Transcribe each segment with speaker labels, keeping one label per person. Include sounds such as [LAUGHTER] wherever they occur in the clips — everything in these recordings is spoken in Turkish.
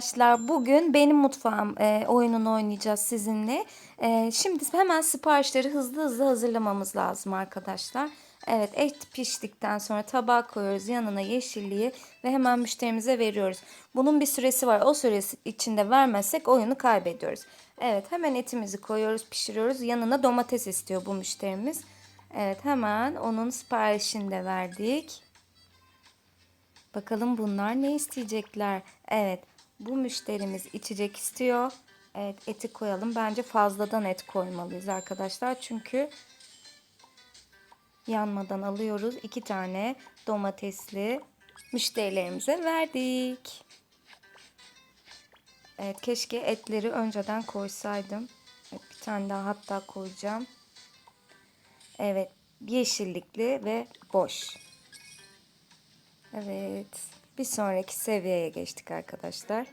Speaker 1: Arkadaşlar bugün benim mutfağım e, oyununu oynayacağız sizinle. E, şimdi hemen siparişleri hızlı hızlı hazırlamamız lazım arkadaşlar. Evet et piştikten sonra tabağa koyuyoruz yanına yeşilliği ve hemen müşterimize veriyoruz. Bunun bir süresi var o süresi içinde vermezsek oyunu kaybediyoruz. Evet hemen etimizi koyuyoruz pişiriyoruz yanına domates istiyor bu müşterimiz. Evet hemen onun siparişini de verdik. Bakalım bunlar ne isteyecekler? Evet bu müşterimiz içecek istiyor. Evet eti koyalım. Bence fazladan et koymalıyız arkadaşlar. Çünkü yanmadan alıyoruz. iki tane domatesli müşterilerimize verdik. Evet keşke etleri önceden koysaydım. Evet, bir tane daha hatta koyacağım. Evet yeşillikli ve boş. Evet. Bir sonraki seviyeye geçtik arkadaşlar.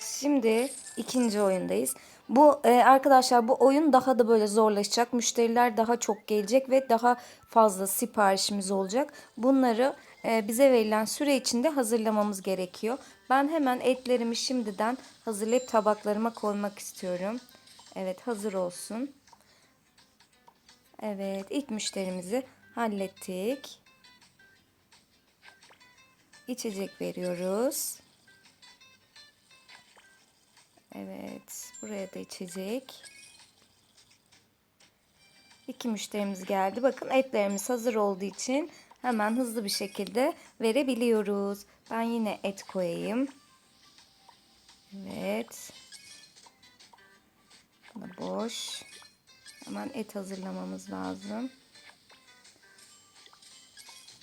Speaker 1: Şimdi ikinci oyundayız. Bu e, arkadaşlar bu oyun daha da böyle zorlaşacak. Müşteriler daha çok gelecek ve daha fazla siparişimiz olacak. Bunları e, bize verilen süre içinde hazırlamamız gerekiyor. Ben hemen etlerimi şimdiden hazırlayıp tabaklarıma koymak istiyorum. Evet hazır olsun. Evet ilk müşterimizi hallettik. İçecek veriyoruz. Evet buraya da içecek. İki müşterimiz geldi. Bakın etlerimiz hazır olduğu için hemen hızlı bir şekilde verebiliyoruz. Ben yine et koyayım. Evet. Bu boş. Hemen et hazırlamamız lazım.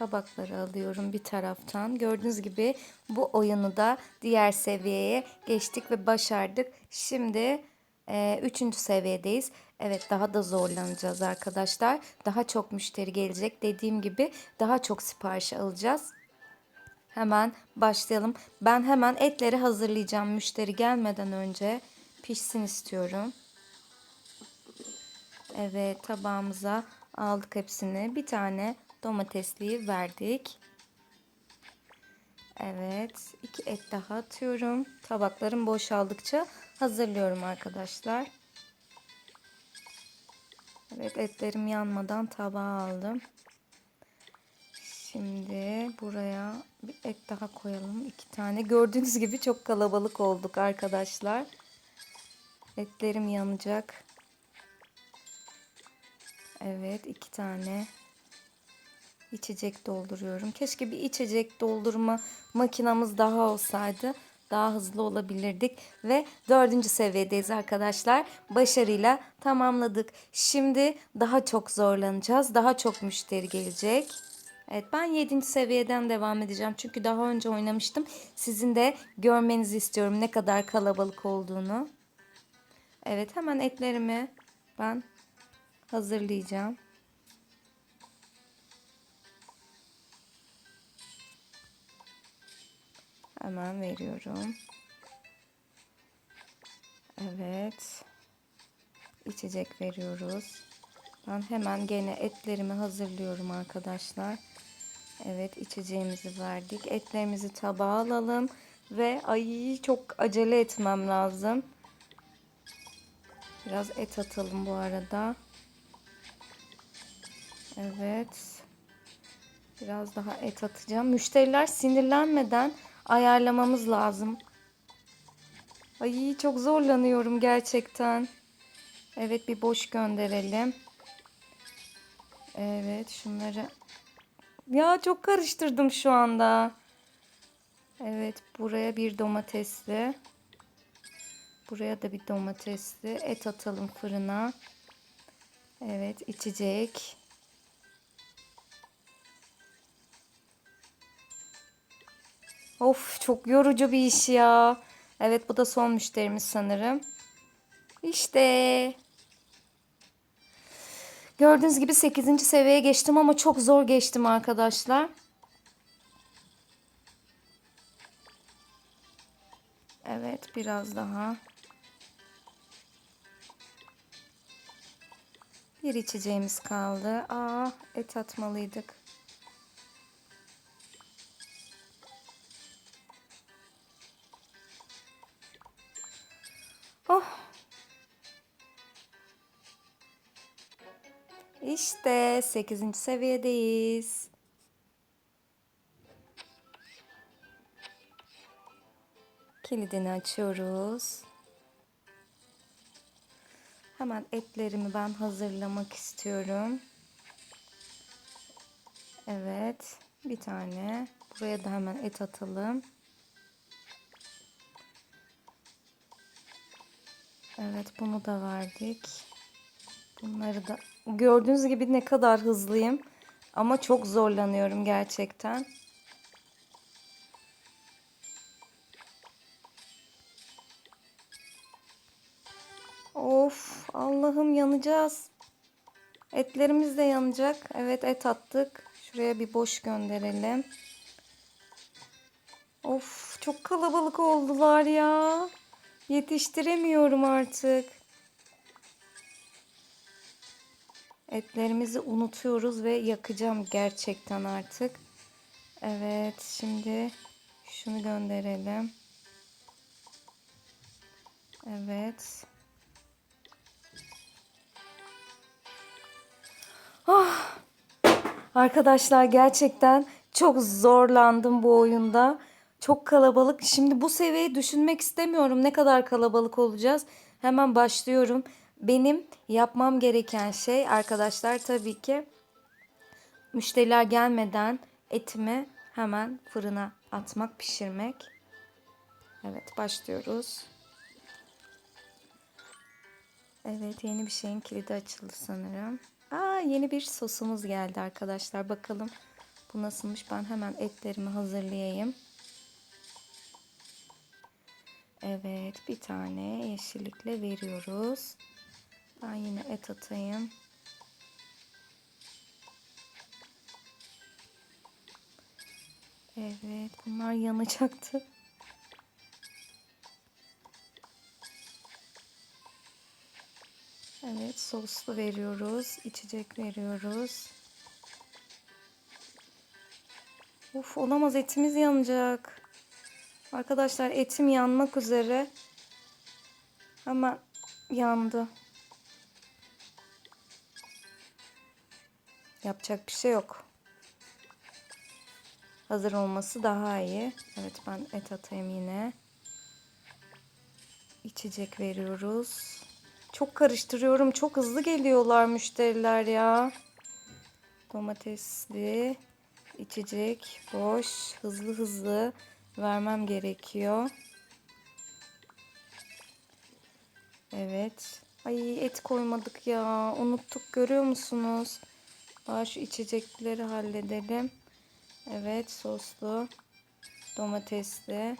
Speaker 1: Tabakları alıyorum bir taraftan. Gördüğünüz gibi bu oyunu da diğer seviyeye geçtik ve başardık. Şimdi e, üçüncü seviyedeyiz. Evet daha da zorlanacağız arkadaşlar. Daha çok müşteri gelecek. Dediğim gibi daha çok sipariş alacağız. Hemen başlayalım. Ben hemen etleri hazırlayacağım müşteri gelmeden önce. Pişsin istiyorum. Evet tabağımıza aldık hepsini. Bir tane domatesliği verdik. Evet iki et daha atıyorum. Tabaklarım boşaldıkça hazırlıyorum arkadaşlar. Evet etlerim yanmadan tabağa aldım. Şimdi buraya bir et daha koyalım. iki tane. Gördüğünüz gibi çok kalabalık olduk arkadaşlar. Etlerim yanacak. Evet iki tane içecek dolduruyorum. Keşke bir içecek doldurma makinamız daha olsaydı. Daha hızlı olabilirdik. Ve dördüncü seviyedeyiz arkadaşlar. Başarıyla tamamladık. Şimdi daha çok zorlanacağız. Daha çok müşteri gelecek. Evet ben 7. seviyeden devam edeceğim. Çünkü daha önce oynamıştım. Sizin de görmenizi istiyorum ne kadar kalabalık olduğunu. Evet hemen etlerimi ben hazırlayacağım. Hemen veriyorum. Evet. İçecek veriyoruz. Ben hemen gene etlerimi hazırlıyorum arkadaşlar. Evet içeceğimizi verdik. Etlerimizi tabağa alalım. Ve ay çok acele etmem lazım. Biraz et atalım bu arada. Evet. Biraz daha et atacağım. Müşteriler sinirlenmeden ayarlamamız lazım. Ay çok zorlanıyorum gerçekten. Evet bir boş gönderelim. Evet şunları. Ya çok karıştırdım şu anda. Evet buraya bir domatesli. Buraya da bir domatesli. Et atalım fırına. Evet içecek. Of çok yorucu bir iş ya. Evet bu da son müşterimiz sanırım. İşte. Gördüğünüz gibi 8. seviyeye geçtim ama çok zor geçtim arkadaşlar. Evet biraz daha. Bir içeceğimiz kaldı. Aa et atmalıydık. İşte 8. seviyedeyiz. Kilidini açıyoruz. Hemen etlerimi ben hazırlamak istiyorum. Evet, bir tane. Buraya da hemen et atalım. Evet, bunu da verdik. Bunları da gördüğünüz gibi ne kadar hızlıyım ama çok zorlanıyorum gerçekten. Of Allah'ım yanacağız. Etlerimiz de yanacak. Evet et attık. Şuraya bir boş gönderelim. Of çok kalabalık oldular ya. Yetiştiremiyorum artık. Etlerimizi unutuyoruz ve yakacağım gerçekten artık. Evet şimdi şunu gönderelim. Evet. Ah. Arkadaşlar gerçekten çok zorlandım bu oyunda. Çok kalabalık. Şimdi bu seviyeyi düşünmek istemiyorum. Ne kadar kalabalık olacağız. Hemen başlıyorum. Benim yapmam gereken şey arkadaşlar tabii ki müşteriler gelmeden etimi hemen fırına atmak, pişirmek. Evet başlıyoruz. Evet yeni bir şeyin kilidi açıldı sanırım. Aa yeni bir sosumuz geldi arkadaşlar. Bakalım bu nasılmış. Ben hemen etlerimi hazırlayayım. Evet bir tane yeşillikle veriyoruz. Ben yine et atayım. Evet bunlar yanacaktı. Evet soslu veriyoruz. içecek veriyoruz. Uf olamaz etimiz yanacak. Arkadaşlar etim yanmak üzere. Ama yandı. Yapacak bir şey yok. Hazır olması daha iyi. Evet ben et atayım yine. İçecek veriyoruz. Çok karıştırıyorum. Çok hızlı geliyorlar müşteriler ya. Domatesli, içecek, boş, hızlı hızlı vermem gerekiyor. Evet. Ay et koymadık ya. Unuttuk görüyor musunuz? Daha şu içecekleri halledelim. Evet soslu. Domatesli.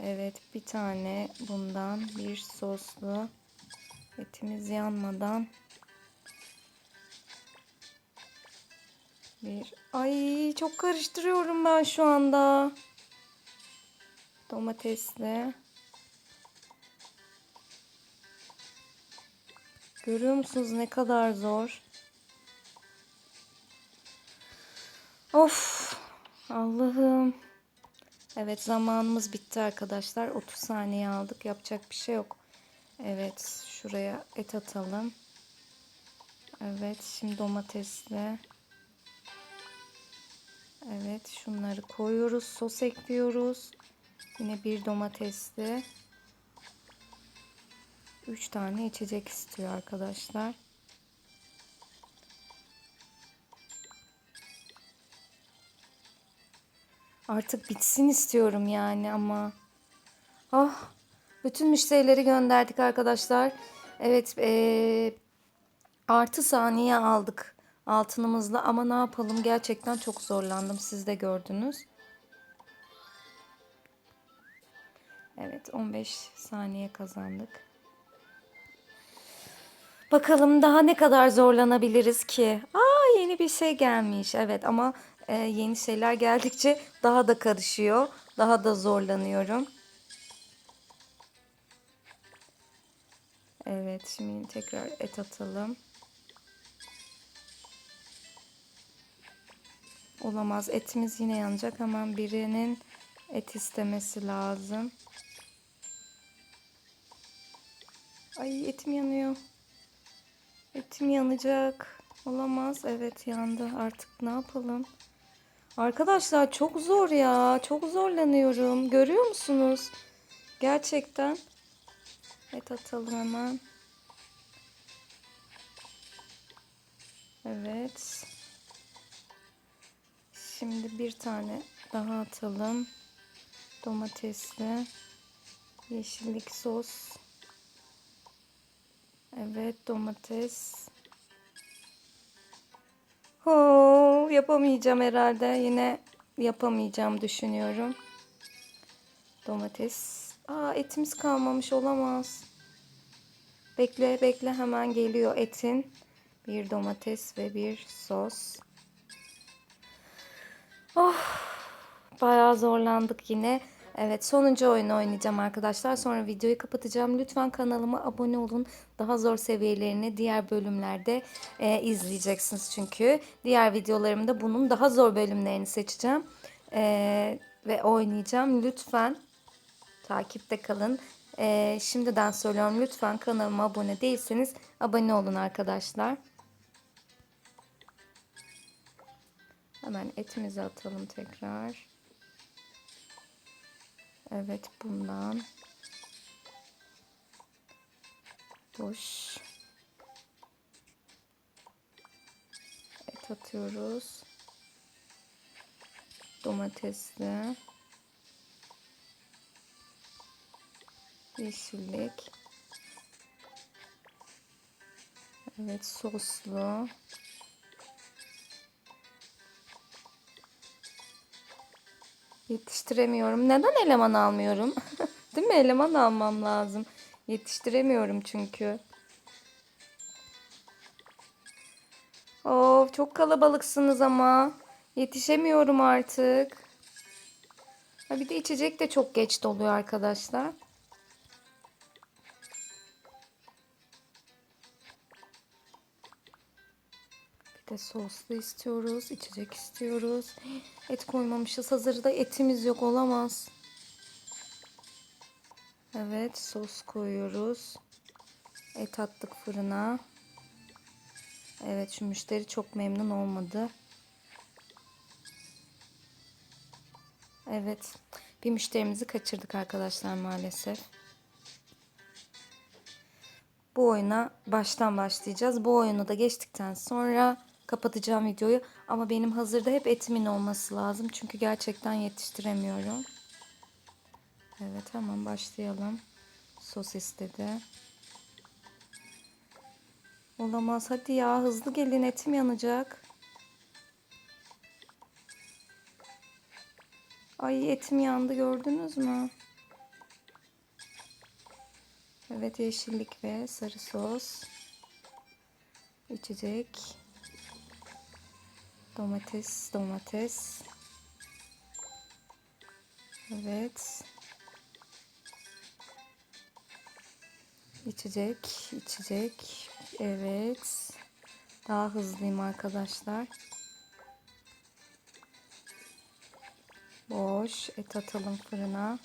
Speaker 1: Evet bir tane bundan bir soslu. Etimiz yanmadan. Bir. Ay çok karıştırıyorum ben şu anda. Domatesli. Görüyor musunuz ne kadar zor? Of Allah'ım. Evet zamanımız bitti arkadaşlar. 30 saniye aldık. Yapacak bir şey yok. Evet şuraya et atalım. Evet şimdi domatesle. Evet şunları koyuyoruz. Sos ekliyoruz. Yine bir domatesli. 3 tane içecek istiyor arkadaşlar. Artık bitsin istiyorum yani ama. Ah, bütün müşterileri gönderdik arkadaşlar. Evet, ee, artı saniye aldık altınımızla ama ne yapalım gerçekten çok zorlandım. Siz de gördünüz. Evet, 15 saniye kazandık. Bakalım daha ne kadar zorlanabiliriz ki? Aa yeni bir şey gelmiş. Evet ama e, yeni şeyler geldikçe daha da karışıyor. Daha da zorlanıyorum. Evet şimdi tekrar et atalım. Olamaz etimiz yine yanacak. Hemen birinin et istemesi lazım. Ay etim yanıyor. Etim yanacak. Olamaz. Evet yandı. Artık ne yapalım? Arkadaşlar çok zor ya. Çok zorlanıyorum. Görüyor musunuz? Gerçekten. Et atalım hemen. Evet. Şimdi bir tane daha atalım. Domatesli. Yeşillik sos. Evet domates. Ho, yapamayacağım herhalde. Yine yapamayacağım düşünüyorum. Domates. Aa etimiz kalmamış olamaz. Bekle bekle hemen geliyor etin. Bir domates ve bir sos. Oh, bayağı zorlandık yine. Evet sonuncu oyunu oynayacağım arkadaşlar. Sonra videoyu kapatacağım. Lütfen kanalıma abone olun. Daha zor seviyelerini diğer bölümlerde e, izleyeceksiniz çünkü. Diğer videolarımda bunun daha zor bölümlerini seçeceğim. E, ve oynayacağım. Lütfen takipte kalın. E, şimdiden söylüyorum lütfen kanalıma abone değilseniz abone olun arkadaşlar. Hemen etimizi atalım tekrar. Evet bundan. Boş. Et atıyoruz. Domatesli. Yeşillik. Evet soslu. Yetiştiremiyorum. Neden eleman almıyorum? [LAUGHS] Değil mi? Eleman almam lazım. Yetiştiremiyorum çünkü. Of çok kalabalıksınız ama. Yetişemiyorum artık. Ha bir de içecek de çok geç doluyor arkadaşlar. De soslu istiyoruz. içecek istiyoruz. Et koymamışız. Hazırda etimiz yok olamaz. Evet sos koyuyoruz. Et attık fırına. Evet şu müşteri çok memnun olmadı. Evet bir müşterimizi kaçırdık arkadaşlar maalesef. Bu oyuna baştan başlayacağız. Bu oyunu da geçtikten sonra kapatacağım videoyu. Ama benim hazırda hep etimin olması lazım. Çünkü gerçekten yetiştiremiyorum. Evet hemen başlayalım. Sos istedi. Olamaz. Hadi ya hızlı gelin etim yanacak. Ay etim yandı gördünüz mü? Evet yeşillik ve sarı sos. İçecek. Domates, domates. Evet. İçecek, içecek. Evet. Daha hızlıyım arkadaşlar. Boş. Et atalım fırına.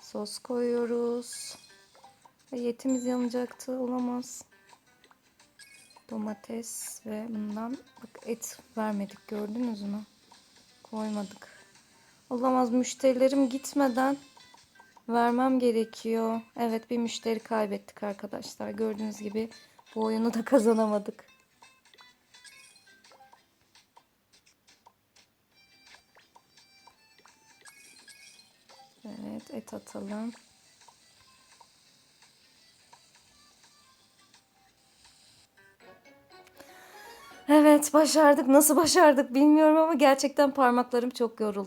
Speaker 1: Sos koyuyoruz. Ay, Etimiz yanacaktı. Olamaz. Domates ve bundan bak et vermedik gördünüz mü? Koymadık. Olamaz müşterilerim gitmeden vermem gerekiyor. Evet bir müşteri kaybettik arkadaşlar. Gördüğünüz gibi bu oyunu da [LAUGHS] kazanamadık. Evet et atalım. Evet başardık. Nasıl başardık bilmiyorum ama gerçekten parmaklarım çok yoruldu.